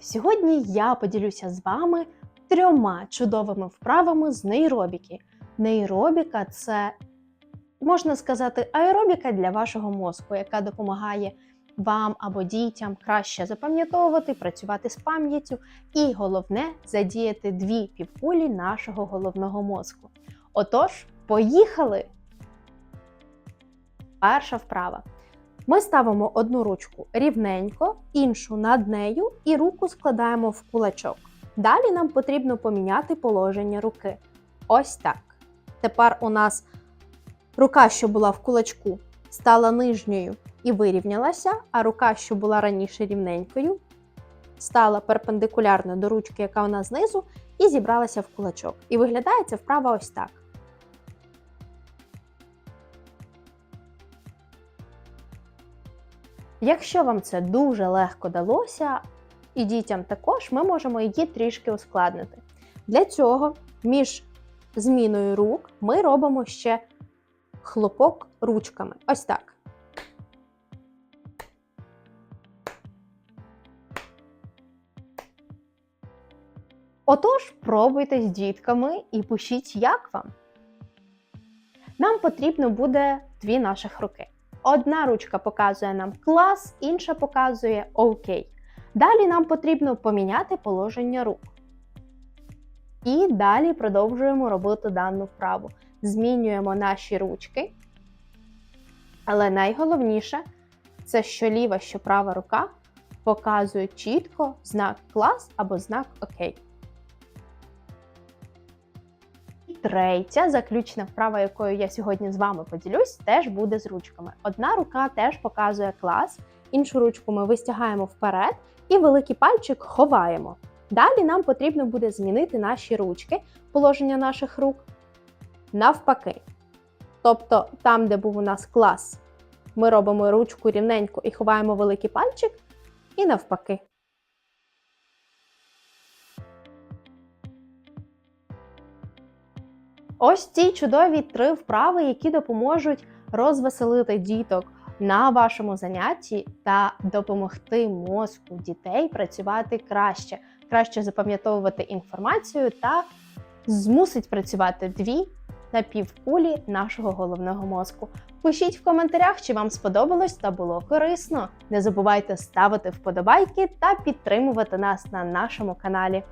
Сьогодні я поділюся з вами трьома чудовими вправами з нейробіки. Нейробіка це, можна сказати, аеробіка для вашого мозку, яка допомагає вам або дітям краще запам'ятовувати, працювати з пам'яттю, і головне задіяти дві півкулі нашого головного мозку. Отож, поїхали! Перша вправа. Ми ставимо одну ручку рівненько, іншу над нею, і руку складаємо в кулачок. Далі нам потрібно поміняти положення руки. Ось так. Тепер у нас рука, що була в кулачку, стала нижньою і вирівнялася, а рука, що була раніше рівненькою, стала перпендикулярно до ручки, яка у нас знизу, і зібралася в кулачок. І виглядає ця вправа ось так. Якщо вам це дуже легко далося, і дітям також, ми можемо її трішки ускладнити. Для цього між зміною рук ми робимо ще хлопок ручками. Ось так. Отож, пробуйте з дітками і пишіть, як вам. Нам потрібно буде дві наших руки. Одна ручка показує нам клас, інша показує окей. Далі нам потрібно поміняти положення рук. І далі продовжуємо робити дану вправу. Змінюємо наші ручки. Але найголовніше це що ліва, що права рука показують чітко знак клас або знак окей. Третя заключна вправа, якою я сьогодні з вами поділюсь, теж буде з ручками. Одна рука теж показує клас, іншу ручку ми вистягаємо вперед і великий пальчик ховаємо. Далі нам потрібно буде змінити наші ручки, положення наших рук навпаки. Тобто, там, де був у нас клас, ми робимо ручку рівненько і ховаємо великий пальчик, і навпаки. Ось ці чудові три вправи, які допоможуть розвеселити діток на вашому занятті та допомогти мозку дітей працювати краще, краще запам'ятовувати інформацію та змусить працювати дві напівкулі нашого головного мозку. Пишіть в коментарях, чи вам сподобалось та було корисно. Не забувайте ставити вподобайки та підтримувати нас на нашому каналі.